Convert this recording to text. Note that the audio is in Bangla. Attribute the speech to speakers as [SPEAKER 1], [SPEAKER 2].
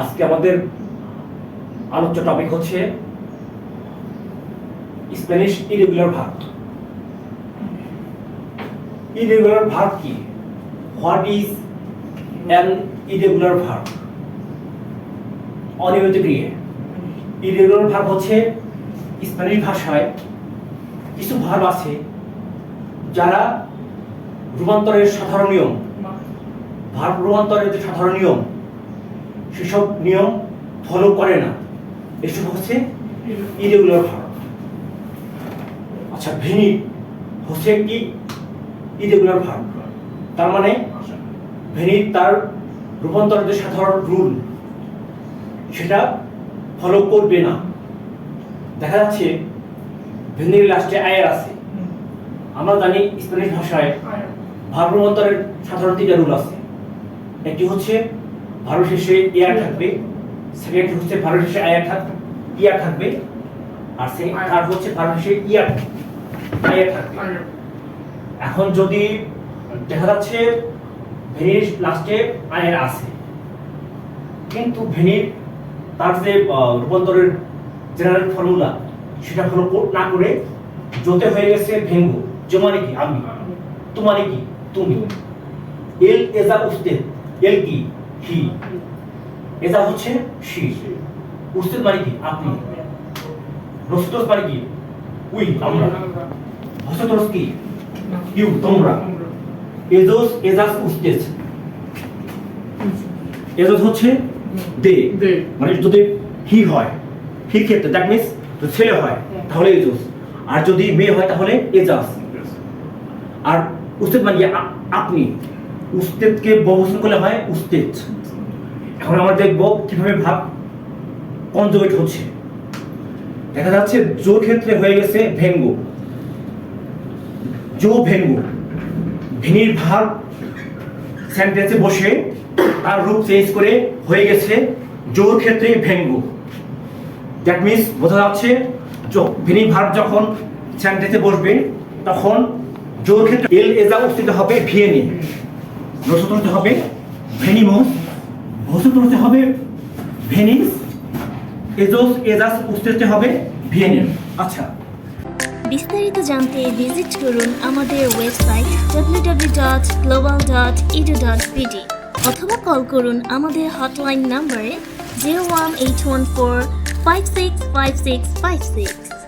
[SPEAKER 1] আজকে আমাদের আলোচ্য টপিক হচ্ছে Spanish irregular verb irregular verb কি? What is an irregular verb অনিয়মিত ক্রিয়া। ইরেগুলার ভার্ব হচ্ছে স্প্যানিশ ভাষায় কিছু ভার্ব আছে যারা রূপান্তরের সাধারণ নিয়ম। ভার্ব রূপান্তরের যে সাধারণ নিয়ম সেসব নিয়ম ফলো করে না। এসব হচ্ছে ইরেগুলার ভার্ব আচ্ছা ভেনি হচ্ছে একটি ইরেগুলার ভার্ব তার মানে ভেনি তার রূপান্তরের যে সাধারণ রুল সেটা ফলো করবে না। দেখা যাচ্ছে ভেনির লাস্টে আয়ার আছে। আমরা জানি স্প্যানিশ ভাষায় ভার্ব রূপান্তরের সাধারণ তিনটা রুল আছে। একটি হচ্ছে ভার্ব শেষে ইয়ার থাকবে সেকেন্ড হচ্ছে ভার্ব শেষে আয়ার থাক ইয়ার থাকবে আর সেকেন্ড থার্ড হচ্ছে ভার্ব শেষে ইয়ার আয়ার থাকবে। এখন যদি দেখা যাচ্ছে ভেনির লাস্টে আয়ের আছে কিন্তু ভেনির তার যে রূপান্তরের জেনারেল ফর্মুলা সেটা ফলো না করে জোতে হয়ে গেছে ভেঙ্গু। যে মানে কি? আমি। তু মানে কি? তুমি। এল এজা উস্তেদ। এল কি? হি এজা হচ্ছে উস্তেদ মানে কি? আপনি। রসতোস মানে কি? উই আমরা। হসতোস কি? ইউ তোমরা। এজোস এজাস উস্তেজ। এজোস হচ্ছে দে। মানে যদি হি হয় হি ক্ষেত্রে দ্যাট মিনস যদি ছেলে হয় তাহলে এজোস। আর যদি মেয়ে হয় তাহলে এজাস। আর উস্তেদ মানে কি? আপনি। উস্তেদকে বহুবচন করলে হয় উস্তেদ। এখন আমরা দেখব কীভাবে ভাব কনজুগেট হচ্ছে। দেখা যাচ্ছে জো ক্ষেত্রে হয়ে গেছে ভেঙ্গু। জো ভেঙ্গু। ভেনির ভাব সেন্টেন্সে বসে তার রূপ চেঞ্জ করে হয়ে গেছে জোর ক্ষেত্রে ভেঙ্গু। দ্যাট মিনস বোঝা যাচ্ছে ভেনি ভার্ব যখন সেন্টেন্সে বসবে, তখন জোর ক্ষেত্রে এল এজা উপস্থিত হবে ভিয়েনি রসতরতে হবে ভেনিমোস ভসতরতে হবে ভেনিস, এজোস, এজাস উপস্থিত হবে ভিয়েনি আচ্ছা।
[SPEAKER 2] বিস্তারিত জানতে ভিজিট করুন আমাদের ওয়েবসাইট www.global.edu.bd অথবা কল করুন আমাদের হটলাইন নম্বরে zero one eight one four five six five six five six